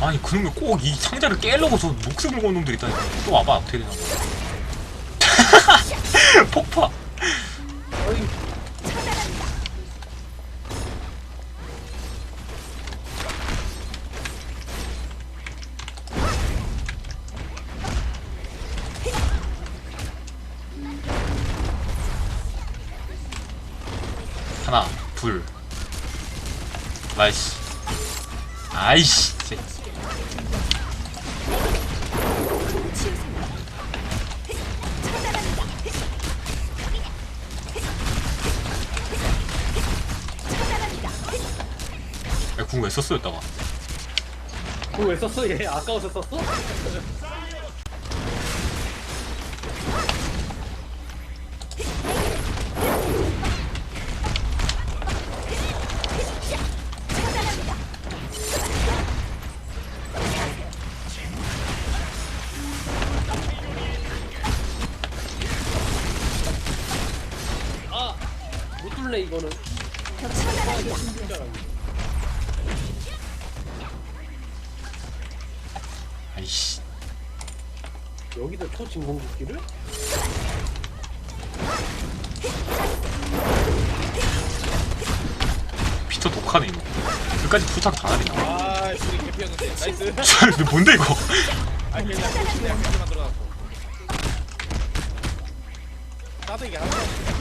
아니 그러면 꼭이 상자를 깨려고 저 목숨을 건 놈들 있다니까. 또 와봐 어떻게 되나 폭파. 하나 둘. 나이스. 아이씨 궁왜 썼어 이따가 그거 왜 썼어 얘 아까워서 썼어? 이거는 아이씨 여기도 초진공국기를? 피터 독하네 이거 끝까지 부탁 다 하네 아, 우리 개피였는데. 나이스. 근데 뭔데 이거 아, 그냥 그냥. 나도 이게 하나.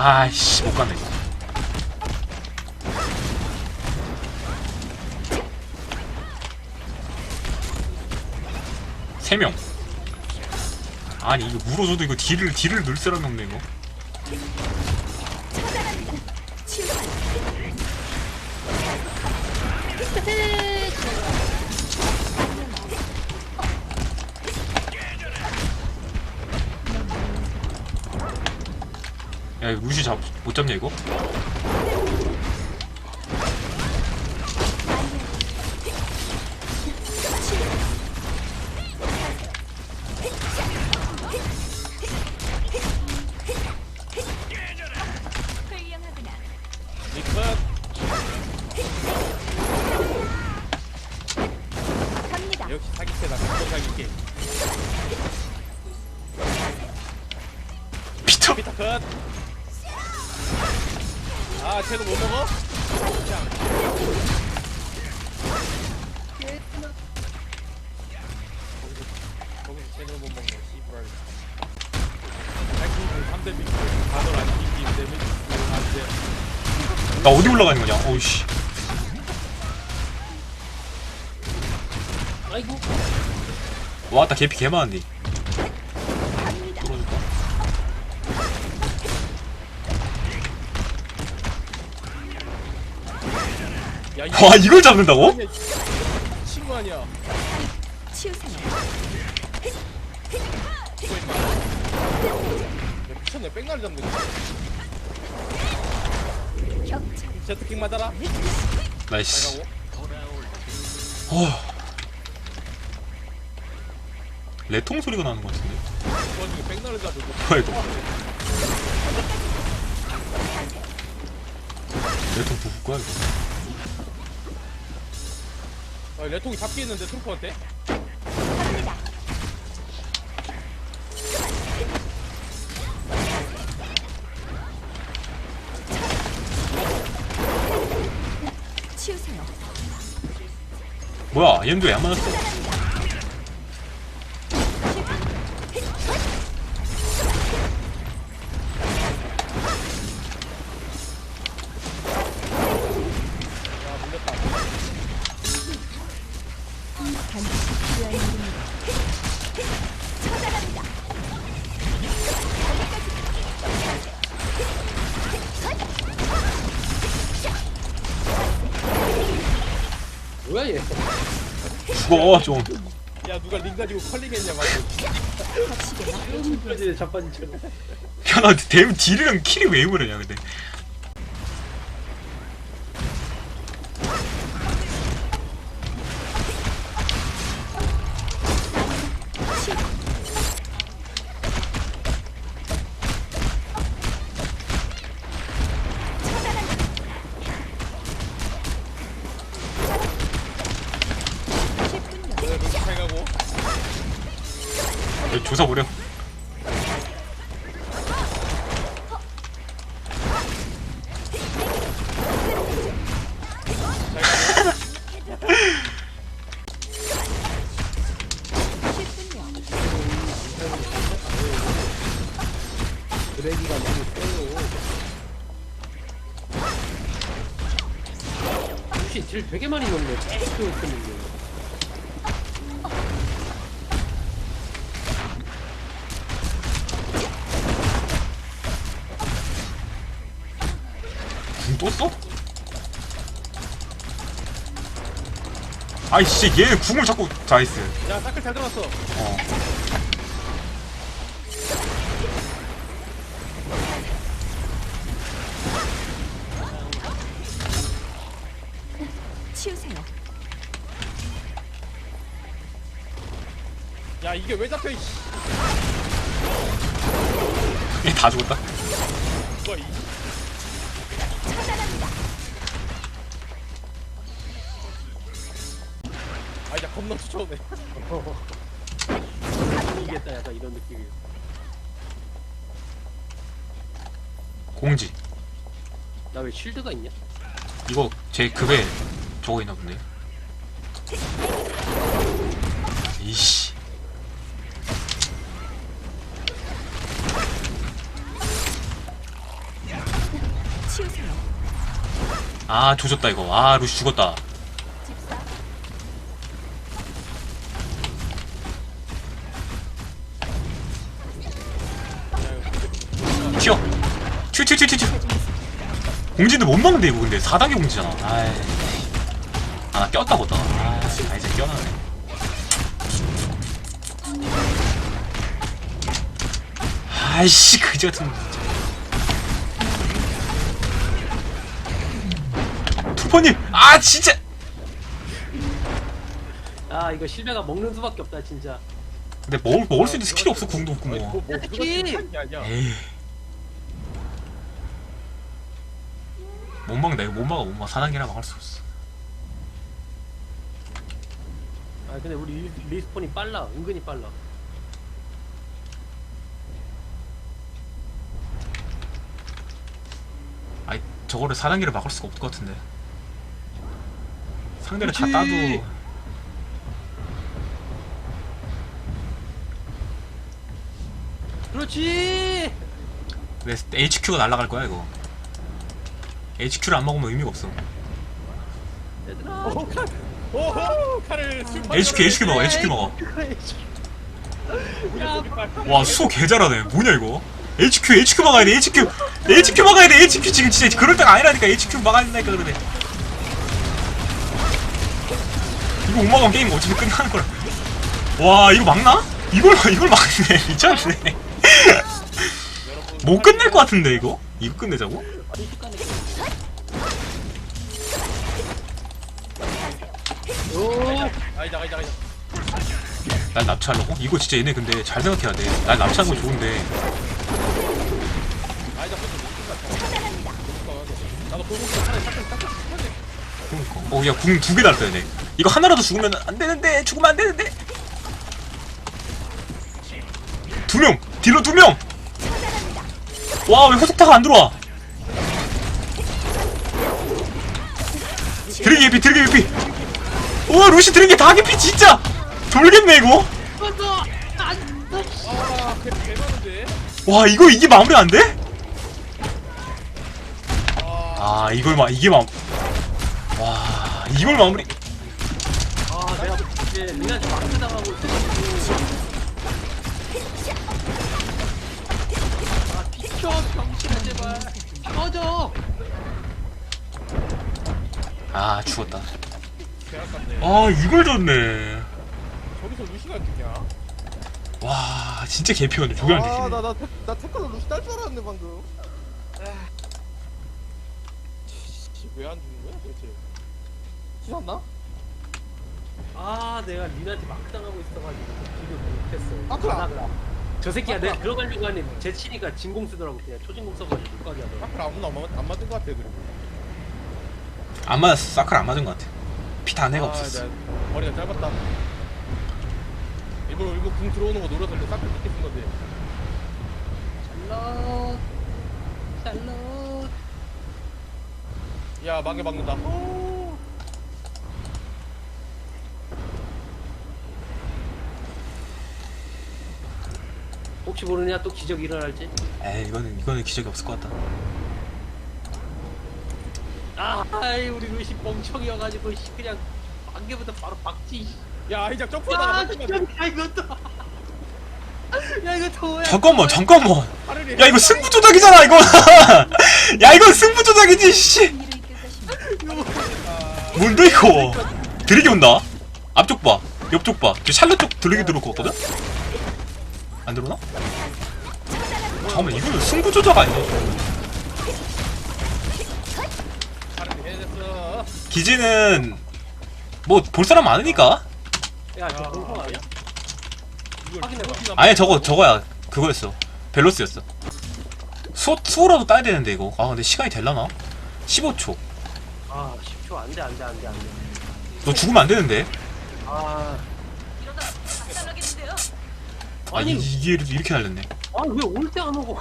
아이씨 못 가네 이거. 세 명. 아니 이거 물어줘도 이거 딜을 딜을 넣을 사람이 없네 이거 야 이거 루시 잡, 못 잡냐 이거? 피터 피터 컷. 아, 쟤도 못 먹어? 거기서 쟤도 못 먹네. 씨부랄. 아이쿠, 3대 미스. 다들 안 이기 데미지. 안 돼. 나 어디 올라가는 거냐 어이씨 아이고 와 나 개피 개 많은데 와 이걸 잡는다고? 아니야, 친구 아니야. 야, 미쳤네. 잡네. 제트킹 맞아라. 나이스 가고. 어. 레통 소리가 나는 것 같은데 그 와중에 백날을 잡고. 뭐야 이거 레통 부을 거야 이거 아, 레통이 잡기 있는데 트루퍼한테? 치우세요. 뭐야 얘는 왜안 맞았어 반드시 필요한 일입니다. 뭐야 얘 죽어 좀 야, 누가 링 가지고 컬링했냐, 말고. 거치게나 그지 자빠지처럼 야나 댐 딜이랑 킬이 왜 그러냐 근데 되게 많이 넣네. 계속 했는데. 궁또 써? 아이 진짜 얘 궁을 자꾸 나이스 야 사클 잘 들어갔어 어 왜 잡혀 이씨 얘다 죽었다 뭐야 이. 아 이제 겁나 쫓아오네 이겠다 약간 이런 느낌이. 공지 나왜 쉴드가 있냐? 이거 제 급에 저거 있나 본데 이씨 아 조졌다 이거. 아 루시 죽었다. 튀어. 튀어 공지인데 못 먹는데 이거 근데. 4단계 공지잖아. 아이. 아나 꼈다 보다. 아 아, 이제 껴나네. 아이씨 그지 같은 거 투퍼님 아 진짜! 아 이거 실베가 먹는 수밖에 없다 진짜. 근데 먹을, 먹을 수 있는 스킬이 없어 궁도 없고. 뭐 뭐, 뭐 특히- 아니야. 에이. 못 막는다 이거 못 막아 못 막아 4단계라 막을 수 없어. 아 근데 우리 리- 리스폰이 빨라. 은근히 빨라. 아니 저거를 4단계를 막을 수가 없을 것 같은데 상대를 다 그치. 따도. 그렇지. 내 HQ가 날아갈 거야 이거? HQ를 안 먹으면 의미가 없어. 얘들아. 오호 칼. 오호 칼을 HQ HQ 먹어 HQ 먹어. 야, 와 수호 개 잘하네. 뭐냐 이거? HQ HQ 막아야 돼 HQ HQ 막아야 돼 HQ 지금 진짜 그럴 때가 아니라니까. HQ 막아야 된다니까 그러네 이거 못 막으면 게임 어차피 끝나는 거라 와 이거 막나? 이걸 이걸 막네 미쳤네 못 끝낼 것 같은데 이거? 이거 끝내자고? 날 납치하려고? 이거 진짜 얘네 근데 잘 생각해야 돼날 납치하는 건 좋은데 아니다 나도 골목에서 어야 궁 두개 달다 얘네 이거 하나라도 죽으면 안 되는데 죽으면 안 되는데. 두명 딜러 두명 와 왜 후속타가 안 들어와? 드래기 예피 드래기 예피 우와 루시 드래기 다 개피 진짜. 돌겠네 이거. 와 이거 이게 마무리 안 돼? 아아 이걸 마 이게 마 와 이걸 마무리 아 내가 이제 리나한테 마크 당하고 있어가지고. 아 비켜 병신아 제발. 꺼져. 아 죽었다 아 이걸 졌네 저기서 루시가 뜨냐 와 진짜 개피였네 조교한 대신에 아나나나 태클로 루시 딸 줄 알았네 방금 왜 안 주는 거야 도대체 지났나? 아 내가 리나한테 마크 당하고 있어가지고 딜을 못했어. 아, 그래. 나가라. 저 새끼야 내가 들어가려고 하니 제 치니까 진공 쓰더라고 그냥 초진공 써가지고 못 가게 하더라고. 사클 아무나 안, 맞- 안 맞은 거 같아 그리고 안 맞았어 사클 안 맞은 것 같아 피다 내가 아, 없었어 나 머리가 짧았다 이거 이거 궁 들어오는 거 노려서 싹 뺏기 쓴 건데. 샬롯 샬롯 야 망개 막는다. 오. 혹시 모르냐 또 기적 일어날지? 에이 이거는 이거는 기적이 없을 것 같다. 아 아이 우리 루시 멍청이여가지고 씨, 그냥 안개부터 바로 박지 야 아이작 점프하다가 야 이것도. 야 이거 더야. 잠깐만 잠깐만. 야 이거 승부 조작이잖아 이거. 야 이건 승부 조작이지 씨. 뭔데 이거? 드래기 온다. 앞쪽 봐. 옆쪽 봐 저 샬롯 쪽 드래기 들어올 것 같거든? 안 들어오나? 잠깐만 이거는 승부 조작 아니야 해냈어. 기지는 뭐 볼 사람 많으니까. 아니야? 확인해봐. 아니 저거 저거야. 그거였어. 벨로스였어. 수, 수호라도 따야 되는데 이거. 아 근데 시간이 될라나? 15초. 아 10초. 안 돼 안 돼 안 돼 안 돼. 너 죽으면 안 되는데. 아 아 이, 아니 이게 이렇게 날렸네 아, 아왜 올 때 안 오고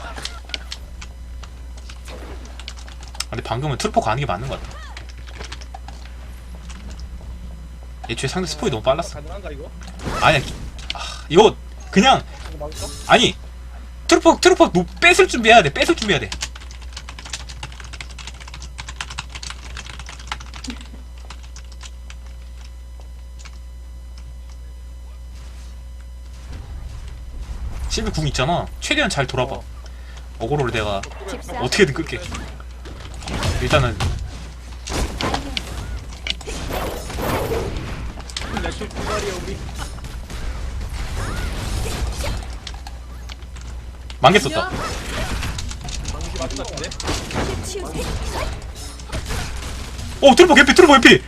근데 방금은 트루퍼 가는 게 맞는 것 같아 애초에 상대 스포이 너무 빨랐어 가능한가 이거? 아니야 아, 이거 그냥 이거 막을까? 아니 트루퍼 트루퍼 뭐 뺏을 준비해야 돼 뺏을 준비해야 돼 실드 궁 있잖아 최대한 잘 돌아봐 어. 어그로를 내가. 어떻게든 끌게 일단은 만개 썼다. 오 트루퍼 개피 트루퍼 개피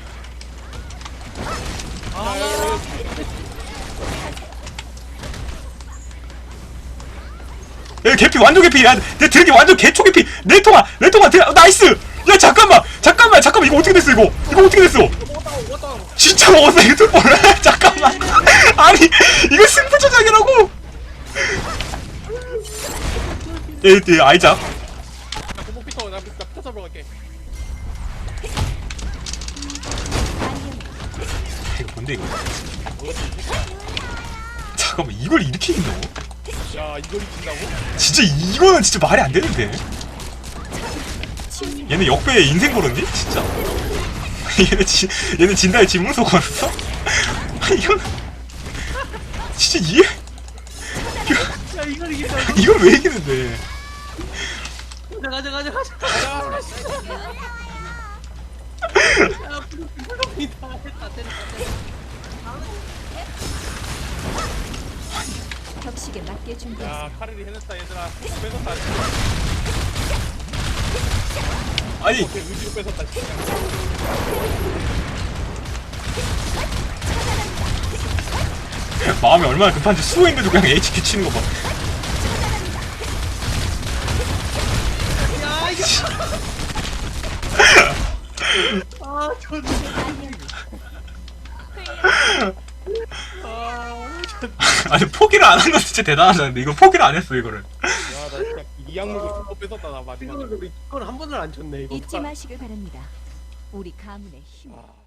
개피 완전 개피. 야내 드래기 완전 개초 개피. 내 통화 드 나이스! 야 잠깐만! 잠깐만 잠깐만. 이거 어떻게 됐어 이거? 이거 어떻게 됐어. 진짜 먹었어 이거 트루퍼를 잠깐만. 아니 이거 승부 조작이라고? 예, 예, 잡으러 갈게. 이거 뭔데 이거? 잠깐만 이걸 이렇게? 야 이걸 이긴다고? 진짜 이거는 진짜 말이 안 되는데. 얘네 역배에 인생 걸었니? 진짜 얘네 지, 얘네 진다에 진문서 걸었어? 아니 이건 진짜 이해 야 이걸 이긴다 이걸 왜 이기는데 가자 가자 가자 가자 야야 불rop이 다 했다 때렸다 격식에 맞게 준비하세요. 야 카르리 해냈다 얘들아. 뺏었다. 아니 그 의지로 뺏었다. 진짜. 마음이 얼마나 급한지 수호인데도 그냥 HP 치는 거 봐 아 저는 아니 포기를 안 한 건 진짜 대단하다 근데 이거 포기를 안 했어 이거를 야나 진짜 이 악물고 공복 뺏었다 나 마지막에. 우리 이건 한 번을 안 쳤네 이거 잊지 마시길 바랍니다. 우리 가문의 힘. 아.